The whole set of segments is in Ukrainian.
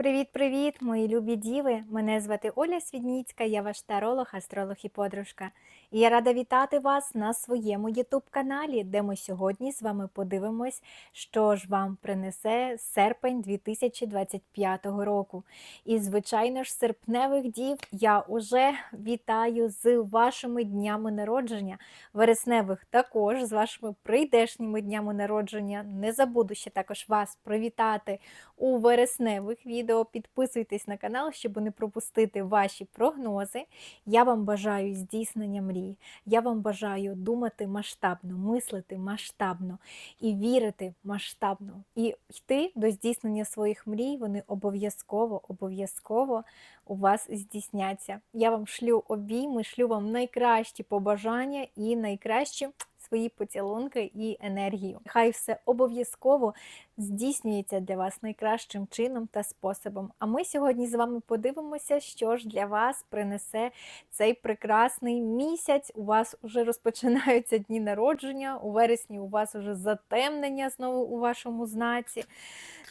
Привіт-привіт, мої любі діви! Мене звати Оля Свідніцька, я ваш таролог, астролог і подружка. І я рада вітати вас на своєму ютуб-каналі, де ми сьогодні з вами подивимось, що ж вам принесе серпень 2025 року. І, звичайно ж, серпневих дів я уже вітаю з вашими днями народження, вересневих також з вашими прийдешніми днями народження. Не забуду ще також вас привітати у вересневих відео. Підписуйтесь на канал, щоб не пропустити ваші прогнози. Я вам бажаю здійснення мрій. Я вам бажаю думати масштабно, мислити масштабно і вірити масштабно. І йти до здійснення своїх мрій. Вони обов'язково, обов'язково у вас здійсняться. Я вам шлю обійми, шлю вам найкращі побажання і найкращі свої поцілунки і енергію. Хай все обов'язково здійснюється для вас найкращим чином та способом. А ми сьогодні з вами подивимося, що ж для вас принесе цей прекрасний місяць. У вас вже розпочинаються дні народження, у вересні у вас вже затемнення знову у вашому знаці.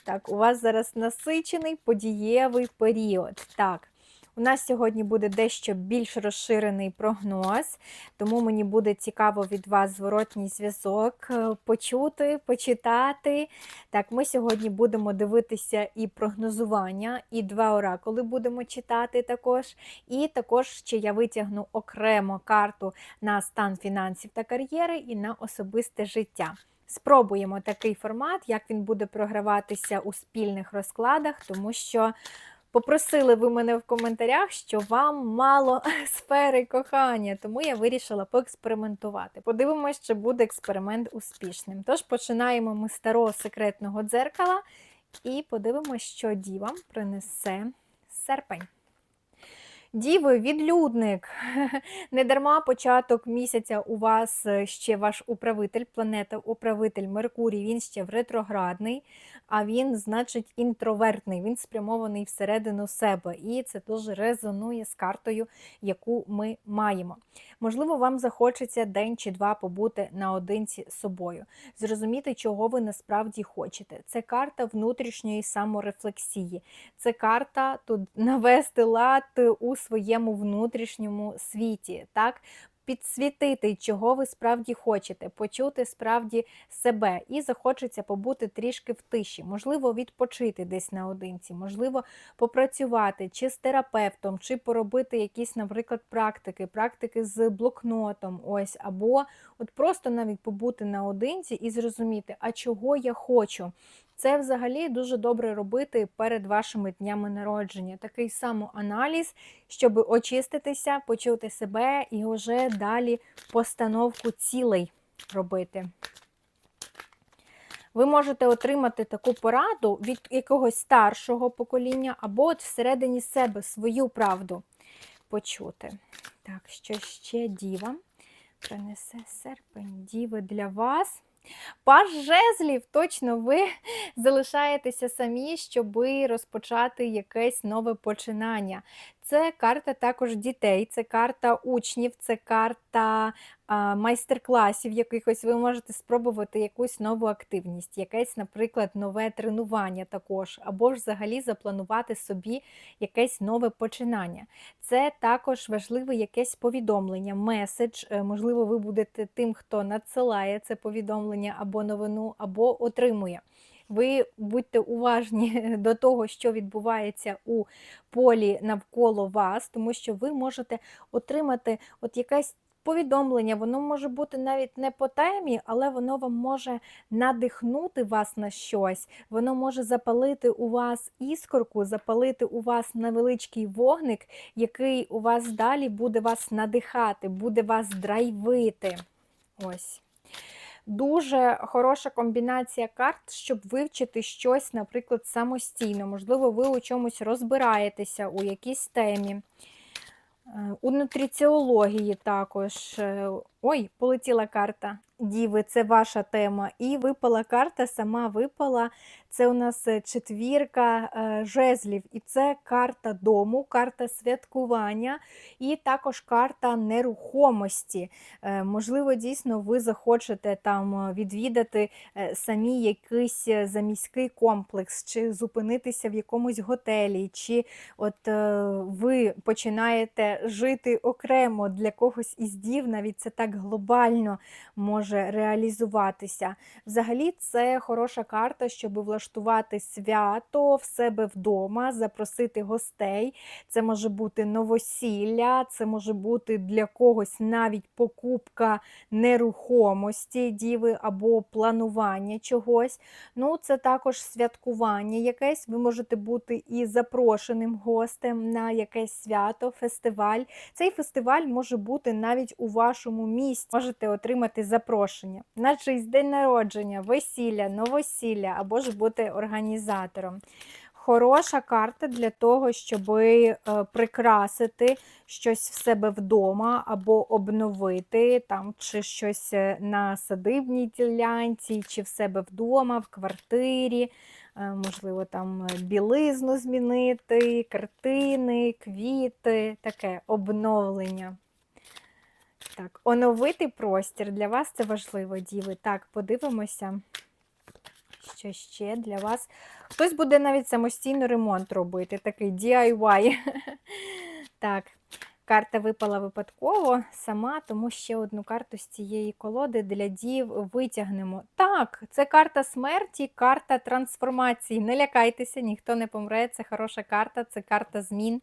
Так, у вас зараз насичений подієвий період. Так. У нас сьогодні буде дещо більш розширений прогноз, тому мені буде цікаво від вас зворотній зв'язок е, почути, почитати. Так, ми сьогодні будемо дивитися і прогнозування, і два оракули будемо читати також. І також ще я витягну окремо карту на стан фінансів та кар'єри і на особисте життя. Спробуємо такий формат, як він буде програватися у спільних розкладах, тому що. Попросили ви мене в коментарях, що вам мало сфери кохання, тому я вирішила поекспериментувати. Подивимось, чи буде експеримент успішним. Тож починаємо ми з старого секретного дзеркала і подивимось, що дівам принесе серпень. Діви, відлюдник. Недарма початок місяця у вас ще ваш управитель, планета, управитель Меркурій, він ще в ретроградний, а він, значить, інтровертний, він спрямований всередину себе. І це дуже резонує з картою, яку ми маємо. Можливо, вам захочеться день чи два побути наодинці з собою, зрозуміти, чого ви насправді хочете. Це карта внутрішньої саморефлексії, це карта тут навести лад у своєму внутрішньому світі. так? Підсвітити, чого ви справді хочете, почути справді себе, і захочеться побути трішки в тиші, можливо, відпочити десь наодинці, можливо, попрацювати чи з терапевтом, чи поробити якісь, наприклад, практики, практики з блокнотом, ось, або от просто навіть побути наодинці і зрозуміти, а чого я хочу. Це взагалі дуже добре робити перед вашими днями народження. Такий самоаналіз, щоб очиститися, почути себе і вже далі постановку цілей робити. Ви можете отримати таку пораду від якогось старшого покоління, або от всередині себе свою правду почути. Так, що ще діва принесе серпень діви для вас. Паж жезлів, точно ви залишаєтеся самі, щоб розпочати якесь нове починання. Це карта також дітей, це карта учнів, це карта майстер-класів якихось. Ви можете спробувати якусь нову активність, якесь, наприклад, нове тренування також, або ж взагалі запланувати собі якесь нове починання. Це також важливе якесь повідомлення, меседж. Е, можливо, ви будете тим, хто надсилає це повідомлення або новину, або отримує. Ви будьте уважні до того, що відбувається у полі навколо вас, тому що ви можете отримати от якесь повідомлення, воно може бути навіть не по темі, але воно вам може надихнути вас на щось, воно може запалити у вас іскорку, запалити у вас невеличкий вогник, який у вас далі буде вас надихати, буде вас драйвити. Ось. Дуже хороша комбінація карт, щоб вивчити щось, наприклад, самостійно. Можливо, ви у чомусь розбираєтеся у якійсь темі. Е, у нутриціології також. Е, ой, полетіла карта. Діви, це ваша тема. І випала карта, сама випала. Це у нас е, четвірка е, жезлів. І це карта дому, карта святкування і також карта нерухомості. Е, Можливо, дійсно, ви захочете там відвідати самі якийсь заміський комплекс, чи зупинитися в якомусь готелі, чи от ви починаєте жити окремо для когось із дів, навіть це так глобально може реалізуватися. Взагалі, це хороша карта, щоб влаштувати свято в себе вдома, запросити гостей. Це може бути новосілля, це може бути для когось навіть покупка нерухомості, діви або планування чогось. Ну, це також святкування якесь. Ви можете бути і запрошеним гостем на якесь свято, фестиваль. Цей фестиваль може бути навіть у вашому місті. Можете отримати запрошення на чийсь день народження, весілля, новосілля або ж бути організатором. Хороша карта для того, щоб е, прикрасити щось в себе вдома або обновити там, чи щось е, на садибній ділянці, чи в себе вдома, в квартирі. Е, Можливо, там білизну змінити, картини, квіти, таке обновлення. Так, оновити простір для вас це важливо, діви. Так, подивимося, що ще для вас. Хтось буде навіть самостійно ремонт робити, такий DIY. Так, карта випала випадково сама, тому ще одну карту з цієї колоди для дів витягнемо. Так, це карта смерті, карта трансформації. Не лякайтеся, ніхто не помре. Це хороша карта, це карта змін.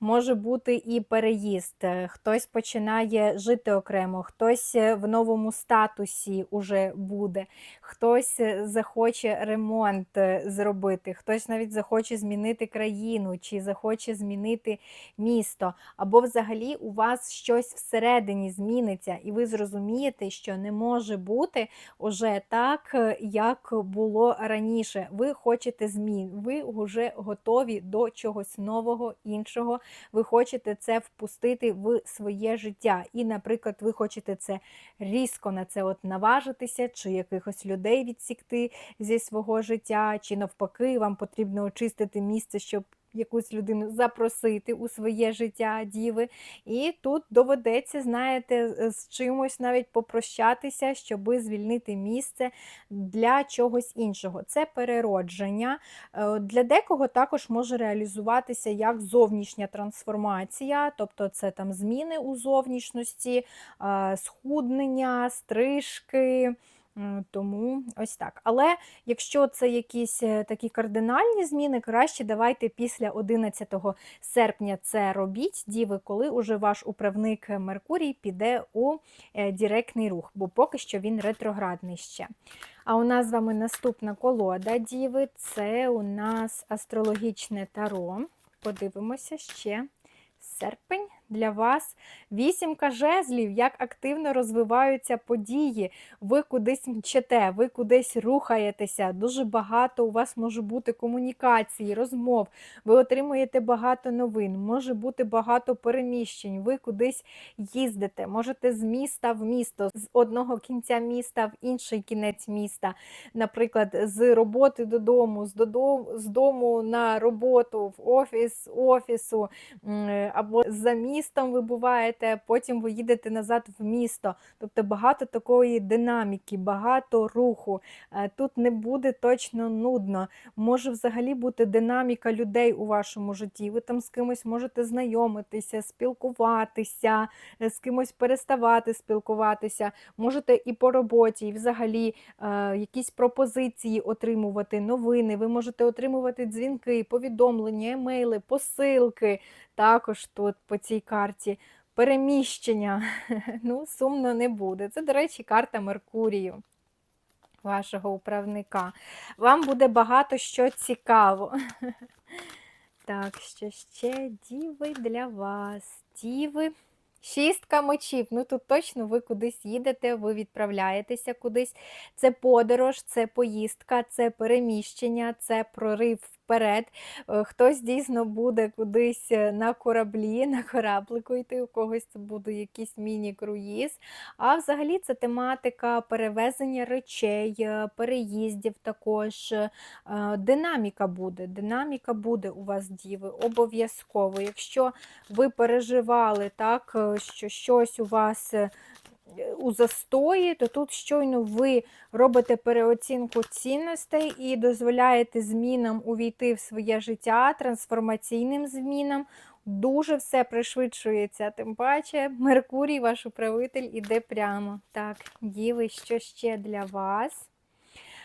Може бути і переїзд. Хтось починає жити окремо, хтось е, в новому статусі уже буде, хтось е, захоче ремонт е, зробити, хтось навіть захоче змінити країну чи захоче змінити місто. Або взагалі у вас щось всередині зміниться, і ви зрозумієте, що не може бути уже так, е, як було раніше. Ви хочете змін, ви вже готові до чогось нового, іншого. Ви хочете це впустити в своє життя. І, наприклад, ви хочете це різко на це от наважитися, чи якихось людей відсікти зі свого життя, чи навпаки, вам потрібно очистити місце, щоб якусь людину запросити у своє життя діви. І тут доведеться, знаєте, з чимось навіть попрощатися, щоб звільнити місце для чогось іншого. Це переродження. Е, Для декого також може реалізуватися як зовнішня трансформація, тобто це там зміни у зовнішності, е, схуднення, стрижки. М, Тому ось так. Але якщо це якісь е, такі кардинальні зміни, краще давайте після 11 серпня це робіть, діви, коли уже ваш управник Меркурій піде у е, директний рух, бо поки що він ретроградний ще. А у нас з вами наступна колода, діви, це у нас астрологічне таро. Подивимося ще серпень для вас. Вісімка жезлів, як активно розвиваються події. Ви кудись мчите, ви кудись рухаєтеся. Дуже багато у вас може бути комунікацій, розмов. Ви отримуєте багато новин, може бути багато переміщень. Ви кудись їздите, можете з міста в місто, з одного кінця міста в інший кінець міста. Наприклад, з роботи додому, з додому, з дому на роботу, в офіс офісу, або за містом ви буваєте, потім ви їдете назад в місто. Тобто багато такої динаміки, багато руху. Е, Тут не буде точно нудно. Може взагалі бути динаміка людей у вашому житті. Ви там з кимось можете знайомитися, спілкуватися, е, з кимось переставати спілкуватися. Можете і по роботі, і взагалі е, якісь пропозиції отримувати, новини. Ви можете отримувати дзвінки, повідомлення, емейли, посилки. Також тут по цій карті. Переміщення, ну, сумно не буде. Це, до речі, карта Меркурію, вашого управника. Вам буде багато що цікаво. Так, що ще діви для вас. Діви. Шістка мечів. Ну тут точно ви кудись їдете, ви відправляєтеся кудись. Це подорож, це поїздка, це переміщення, це прорив вперед. Е, Хтось дійсно буде кудись е, на кораблі, на кораблику йти, у когось це буде якийсь міні-круїз. А взагалі це тематика перевезення речей, е, переїздів також. Динаміка буде. Динаміка буде у вас, діви, обов'язково. Якщо ви переживали так, що щось у вас у застої, то тут щойно ви робите переоцінку цінностей і дозволяєте змінам увійти в своє життя, трансформаційним змінам. Дуже все пришвидшується. Тим паче, Меркурій, ваш управитель, іде прямо. Так, діви, що ще для вас?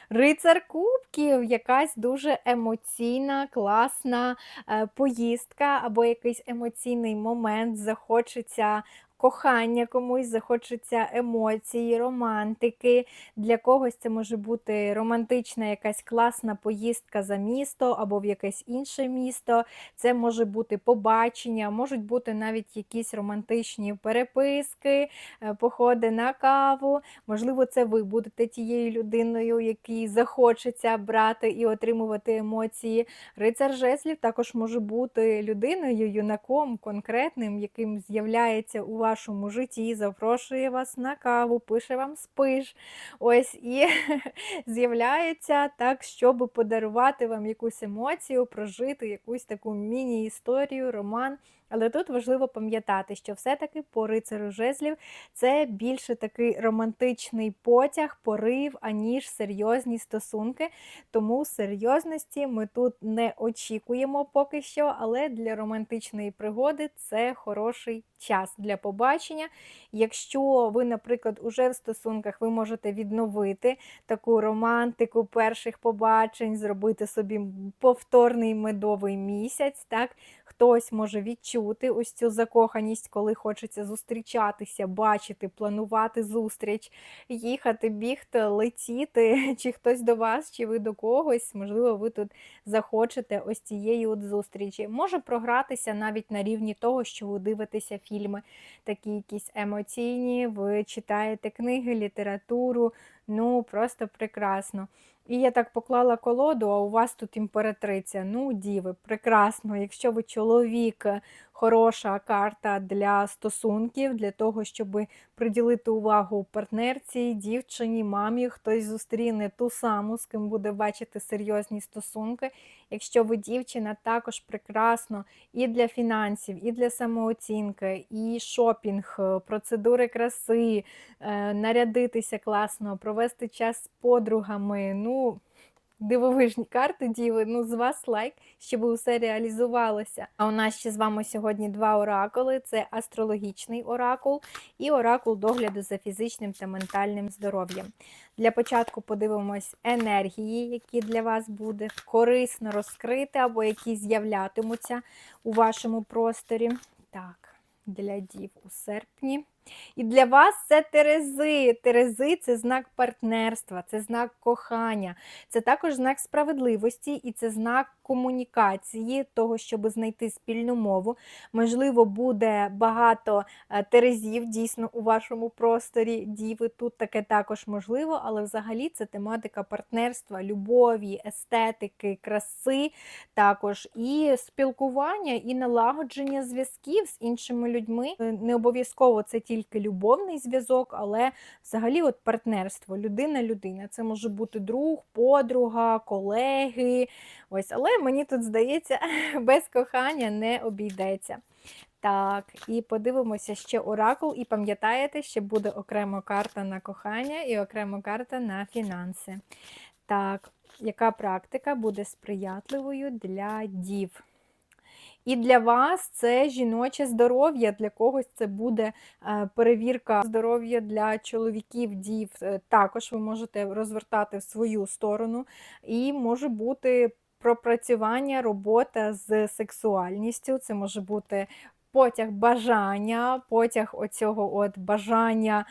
Рицар Кубків, якась дуже емоційна, класна е, поїздка або якийсь емоційний момент, захочеться кохання комусь, захочеться емоції, романтики. Для когось це може бути романтична якась класна поїздка за місто або в якесь інше місто. Це може бути побачення, можуть бути навіть якісь романтичні переписки, е, походи на каву. Можливо, це ви будете тією людиною, якій захочеться брати і отримувати емоції. Рицар жезлів також може бути людиною, юнаком конкретним, яким з'являється у вашому житті, запрошує вас на каву, пише вам спиш. Ось і з'являється так, щоб подарувати вам якусь емоцію, прожити якусь таку міні-історію, роман. Але тут важливо пам'ятати, що все-таки по рицарю жезлів це більше такий романтичний потяг, порив, аніж серйозні стосунки. Тому серйозності ми тут не очікуємо поки що, але для романтичної пригоди це хороший час для побачення. Якщо ви, наприклад, уже в стосунках, ви можете відновити таку романтику перших побачень, зробити собі повторний медовий місяць. так, Хтось може відчути ось цю закоханість, коли хочеться зустрічатися, бачити, планувати зустріч, їхати, бігти, летіти, чи хтось до вас, чи ви до когось. Можливо, ви тут захочете ось цієї от зустрічі. Може програтися навіть на рівні того, що ви дивитеся фільми, такі якісь емоційні, ви читаєте книги, літературу. Ну, просто прекрасно. І я так поклала колоду, а у вас тут імператриця. Ну, діви, прекрасно. Якщо ви чоловік, хороша карта для стосунків, для того, щоб приділити увагу партнерці, дівчині, мамі, хтось зустріне ту саму, з ким буде бачити серйозні стосунки. Якщо ви дівчина, також прекрасно і для фінансів, і для самооцінки, і шопінг, процедури краси, е, нарядитися класно, провести час з подругами. Ну, Дивовижні карти, діви, ну з вас лайк, щоб усе реалізувалося. А у нас ще з вами сьогодні два оракули: це астрологічний оракул і оракул догляду за фізичним та ментальним здоров'ям. Для початку подивимось енергії, які для вас буде корисно розкрити, або які з'являтимуться у вашому просторі. Так, для дів у серпні. І для вас це Терези. Терези це знак партнерства, це знак кохання, це також знак справедливості і це знак комунікації, того, щоб знайти спільну мову. Можливо, буде багато е, терезів дійсно у вашому просторі. Діви тут таке також можливо, але взагалі це тематика партнерства, любові, естетики, краси, також і спілкування, і налагодження зв'язків з іншими людьми. Е, Не обов'язково це тільки любовний зв'язок, але взагалі от партнерство, людина-людина. Це може бути друг, подруга, колеги. Ось, але мені тут здається, без кохання не обійдеться. Так, і подивимося ще оракул. І пам'ятаєте, ще буде окрема карта на кохання і окрема карта на фінанси. Так, яка практика буде сприятливою для дів? І для вас це жіноче здоров'я, для когось це буде е, перевірка здоров'я для чоловіків, дів. Е, Також ви можете розвертати в свою сторону, і може бути пропрацювання, робота з сексуальністю. Це може бути потяг бажання, потяг оцього от бажання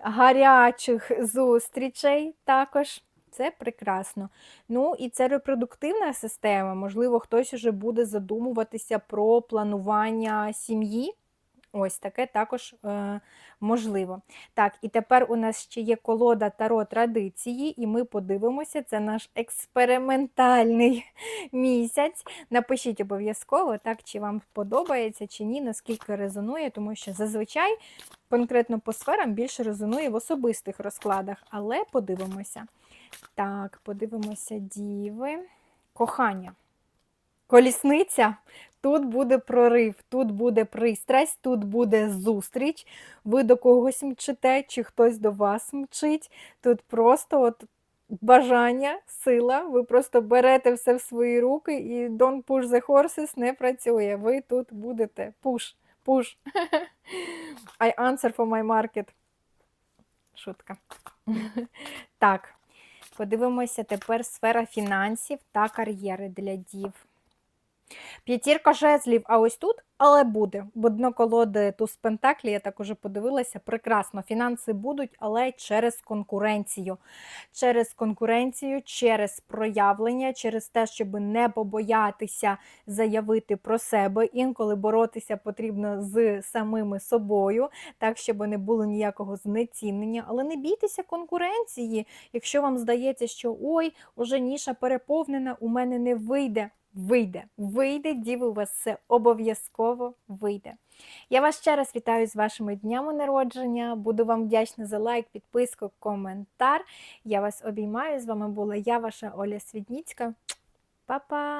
гарячих зустрічей також. Це прекрасно. Ну і це репродуктивна система. Можливо, хтось уже буде задумуватися про планування сім'ї. Ось таке також е, можливо. Так, і тепер у нас ще є колода Таро традиції, і ми подивимося, це наш експериментальний місяць. Напишіть обов'язково, так, чи вам подобається, чи ні, наскільки резонує, тому що зазвичай конкретно по сферам більше резонує в особистих розкладах, але подивимося. Так, подивимося діви. Кохання. Колісниця. Тут буде прорив, тут буде пристрасть, тут буде зустріч. Ви до когось мчите, чи хтось до вас мчить. Тут просто от бажання, сила. Ви просто берете все в свої руки і don't push the horses не працює. Ви тут будете push, push. I answer for my market. Шутка. Так, подивимося тепер сфера фінансів та кар'єри для дів. П'ятірка жезлів, а ось тут, але буде. Бо дно колоди туз Пентаклі, я так уже подивилася, прекрасно. Фінанси будуть, але через конкуренцію. Через конкуренцію, через проявлення, через те, щоб не побоятися заявити про себе. Інколи боротися потрібно з самими собою, так, щоб не було ніякого знецінення. Але не бійтеся конкуренції. Якщо вам здається, що ой, уже ніша переповнена, у мене не вийде. Вийде, вийде, діви, у вас все обов'язково вийде. Я вас ще раз вітаю з вашими днями народження. Буду вам вдячна за лайк, підписку, коментар. Я вас обіймаю. З вами була я, ваша Оля Свідніцька. Па-па!